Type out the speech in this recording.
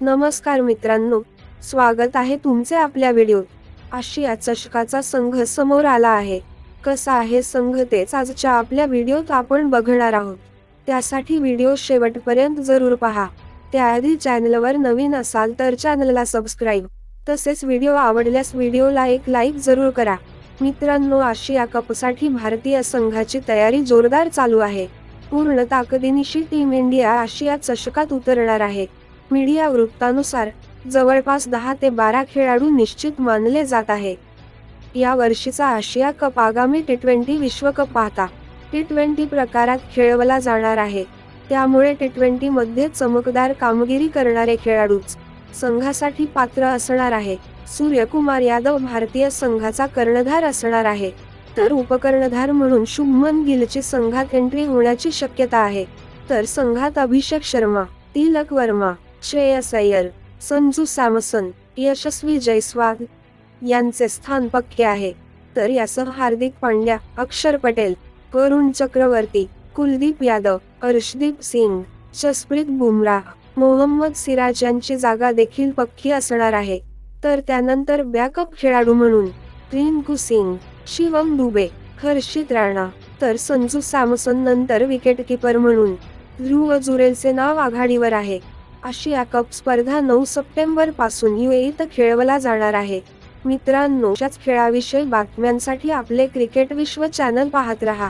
नमस्कार मित्रांनो स्वागत आहे तुमचे आपल्या व्हिडिओत आशिया चषकाचा संघ समोर आला आहे. कसा आहे संघ तेच आजच्या आपल्या व्हिडिओत आपण बघणार आहोत. त्यासाठी व्हिडिओ शेवटपर्यंत जरूर पहा. त्याआधी चॅनलवर नवीन असाल तर चॅनलला सबस्क्राईब तसेच व्हिडिओ आवडल्यास व्हिडिओला एक लाईक जरूर करा. मित्रांनो आशिया कपसाठी भारतीय संघाची तयारी जोरदार चालू आहे. पूर्ण ताकदीनिशी टीम इंडिया आशिया चषकात उतरणार आहे. मीडिया वृत्तानुसार जवळपास दहा ते बारा खेळाडू निश्चित मानले जात आहे. या वर्षीचा आशिया कप आगामी टी ट्वेंटी विश्वकप पाहता टी ट्वेंटी प्रकारात खेळवला जाणार आहे. त्यामुळे टी ट्वेंटीमध्ये चमकदार कामगिरी करणारे खेळाडूच संघासाठी पात्र असणार आहे. सूर्यकुमार यादव भारतीय संघाचा कर्णधार असणार आहे. तर उपकर्णधार म्हणून शुभमन गिलची संघात एंट्री होण्याची शक्यता आहे. तर संघात अभिषेक शर्मा तिलक वर्मा श्रेयस अय्यर संजू सॅमसन यशस्वी जयस्वाल यांचे स्थान पक्के आहे. तर यासह हार्दिक पांड्या अक्षर पटेल वरुण चक्रवर्ती कुलदीप यादव अर्शदीप सिंग जसप्रीत बुमराह मोहम्मद सिराज यांची जागा देखील पक्की असणार आहे. तर त्यानंतर बॅकअप खेळाडू म्हणून रिंकू सिंग शिवम दुबे हर्षित राणा तर संजू सॅमसन नंतर विकेटकीपर म्हणून ध्रुव जुरेलचे नाव आघाडीवर आहे. आशिया कप स्पर्धा नऊ सप्टेंबरपासून युएईत खेळवला जाणार आहे. मित्रांनो अशाच खेळाविषयी बातम्यांसाठी आपले क्रिकेट विश्व चॅनल पाहत रहा.